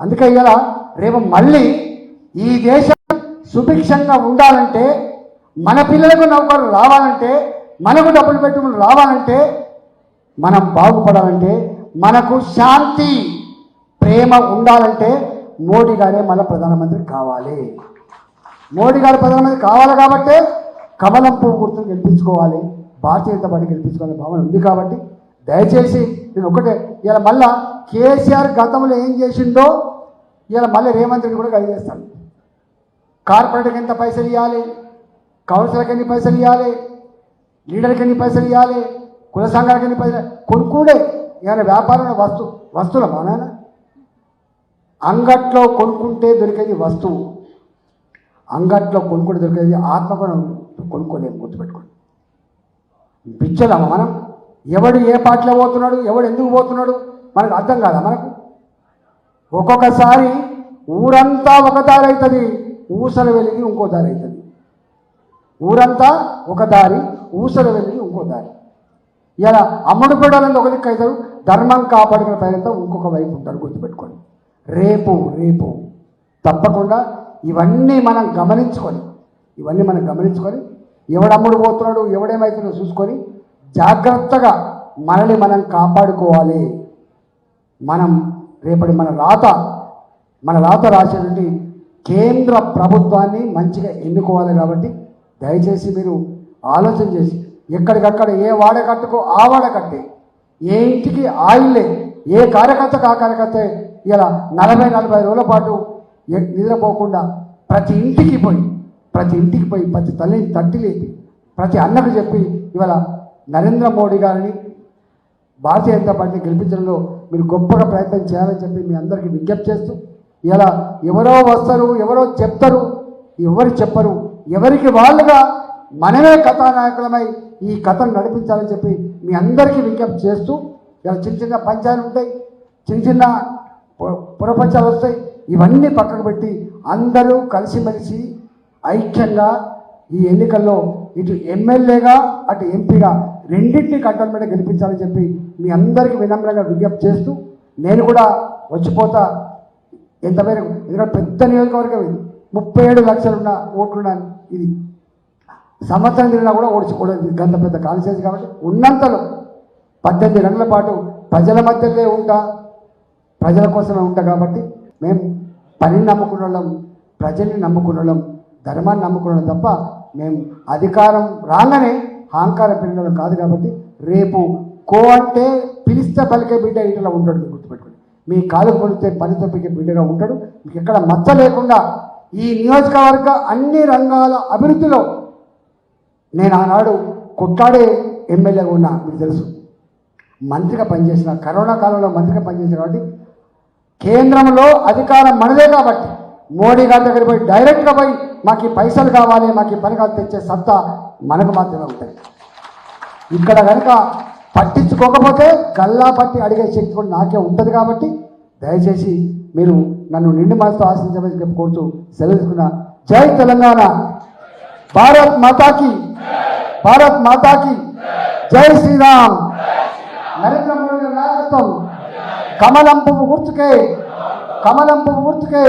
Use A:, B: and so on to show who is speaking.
A: అందుకే ఇలా రేపు మళ్ళీ ఈ దేశం సుభిక్షంగా ఉండాలంటే మన పిల్లలకు నౌకరు రావాలంటే మనకు డబ్బులు పెట్టుకుని రావాలంటే మనం బాగుపడాలంటే మనకు శాంతి ప్రేమ ఉండాలంటే మోడీ గారే మన ప్రధానమంత్రి కావాలి. మోడీ గారు ప్రధానమంత్రి కావాలి కాబట్టి కమలం పువ్వు గుర్తును గెలిపించుకోవాలి భారతీయ జనతా పార్టీ గెలిపించుకోవాలి భావన ఉంది కాబట్టి దయచేసి నేను ఒకటే ఇలా మళ్ళా కేసీఆర్ గతంలో ఏం చేసిండో ఇలా మళ్ళీ రేవంత్ రెడ్డి కూడా కలిగి చేస్తాను కార్పొరేట్కి ఎంత పైసలు ఇవ్వాలి? కౌన్సిలర్కి ఎన్ని పైసలు ఇవ్వాలి? లీడర్కి ఎన్ని పైసలు ఇవ్వాలి? కుల సంఘాలకు ఎన్ని పైసలు కొనుక్കൂడే ఏమైనా వ్యాపారంలో వస్తు వస్తువులమా నాయన. అంగట్లో కొనుక్కుంటే దొరికేది వస్తువు. అంగట్లో కొనుక్కుంటే దొరికేది ఆత్మగుణం కొనుక్కోలేము గుర్తుపెట్టుకోండి. పిచ్చలమ్మ మనం? ఎవడు ఏ పాటలో పోతున్నాడు? ఎవడు ఎందుకు పోతున్నాడు? మనకు అర్థం కాదా మనకు? ఒక్కొక్కసారి ఊరంతా ఒక దారి అవుతుంది ఊసలు వెలిగి ఇంకో దారి అవుతుంది ఊరంతా ఒక దారి ఊసలు వెలిగి ఇంకో దారి. ఇలా అమ్ముడు పెట్టాలని ఒక దిక్కు అవుతారు ధర్మం కాపాడిన ప్రయత్నం ఇంకొక వైపు ఉంటారు గుర్తుపెట్టుకోండి. రేపు రేపు. తప్పకుండా ఇవన్నీ మనం గమనించుకొని ఇవన్నీ మనం గమనించుకొని ఎవడమ్ముడు పోతున్నాడు ఎవడేమవుతుందో చూసుకొని జాగ్రత్తగా మనల్ని మనం కాపాడుకోవాలి. మనం రేపటి మన రాత మన రాత రాసేటువంటి కేంద్ర ప్రభుత్వాన్ని మంచిగా ఎన్నుకోవాలి కాబట్టి దయచేసి మీరు ఆలోచన చేసి ఎక్కడికక్కడ ఏ వాడకట్టుకో ఆ వాడకట్టే. ఏ ఇంటికి ఆ ఇల్లే ఏ కార్యకర్తకు ఆ కార్యకర్త ఇలా నలభై నలభై రోజుల పాటు నిద్రపోకుండా ప్రతి ఇంటికి పోయి ప్రతి ఇంటికి పోయి ప్రతి తల్లిని తట్టి లేపి ప్రతి అన్నకు చెప్పి ఇవాళ నరేంద్ర మోడీ గారిని భారతీయ జనతా పార్టీని గెలిపించడంలో మీరు గొప్పగా ప్రయత్నం చేయాలని చెప్పి మీ అందరికీ విజ్ఞప్తి చేస్తూ ఇలా ఎవరో వస్తారు ఎవరో చెప్తారు ఎవరు చెప్పరు ఎవరికి వాళ్ళుగా మనమే కథానాయకులమై ఈ కథను నడిపించాలని చెప్పి మీ అందరికీ విజ్ఞప్తి చేస్తూ ఇలా చిన్న చిన్న పంచాయతీలు ఉంటాయి చిన్న చిన్న పురపంచాలు వస్తాయి ఇవన్నీ పక్కకు పెట్టి అందరూ కలిసిమెలిసి ఐక్యంగా ఈ ఎన్నికల్లో ఇటు ఎమ్మెల్యేగా అటు ఎంపీగా రెండింటిని కంట్రోల్ మీద గెలిపించాలని చెప్పి మీ అందరికీ వినమ్రంగా విజ్ఞప్తి చేస్తూ నేను కూడా వచ్చిపోతా. ఎంత ఎందుకంటే పెద్ద నియోజకవర్గం ఇది ముప్పై ఏడు లక్షలున్న ఓట్లున్న ఇది. సంవత్సరం తిరిగినా కూడా ఓడిచుకోవడం గంత పెద్ద కాన్సెన్స్ కాబట్టి ఉన్నంతలో పద్దెనిమిది గంటల పాటు ప్రజల మధ్యలో ఉంటా ప్రజల కోసమే ఉంటా కాబట్టి మేము పనిని నమ్ముకున్న వాళ్ళం ప్రజల్ని నమ్ముకున్న వాళ్ళం ధర్మాన్ని నమ్ముకున్న తప్ప మేము అధికారం రాగానే అహంకారం పిల్లలు కాదు కాబట్టి రేపు కో అంటే పిలిస్తే పలికే బిడ్డ ఇట్లా ఉంటాడు గుర్తుపెట్టుకోండి. మీ కాలు కొలిస్తే పని తప్పికే బిడ్డగా ఉంటాడు. మీకు ఎక్కడ మచ్చ లేకుండా ఈ నియోజకవర్గ అన్ని రంగాల అభివృద్ధిలో నేను ఆనాడు కొట్లాడే ఎమ్మెల్యేగా ఉన్నా మీకు తెలుసు. మంత్రిగా పనిచేసిన కరోనా కాలంలో మంత్రిగా పనిచేసిన కాబట్టి కేంద్రంలో అధికారం మనదే కాబట్టి మోడీ గారి దగ్గర పోయి డైరెక్ట్గా పోయి మాకు ఈ పైసలు కావాలి మాకు ఈ పని కావాలి తెచ్చే సత్తా మనకు మాత్రమే ఉంటుంది. ఇక్కడ కనుక పట్టించుకోకపోతే గల్లా పట్టి అడిగే శక్తి కూడా నాకే ఉంటుంది కాబట్టి దయచేసి మీరు నన్ను నిండు మనసుతో ఆశించమని చెప్పి కోరుతూ సెలవు జై తెలంగాణ. భారత్ మాతాకి భారత్ మాతాకి జై శ్రీరామ్. నరేంద్ర మోడీ నాయకత్వం కమలం పువ్వు గుర్తుకే కమలం పువ్వు గుర్తుకే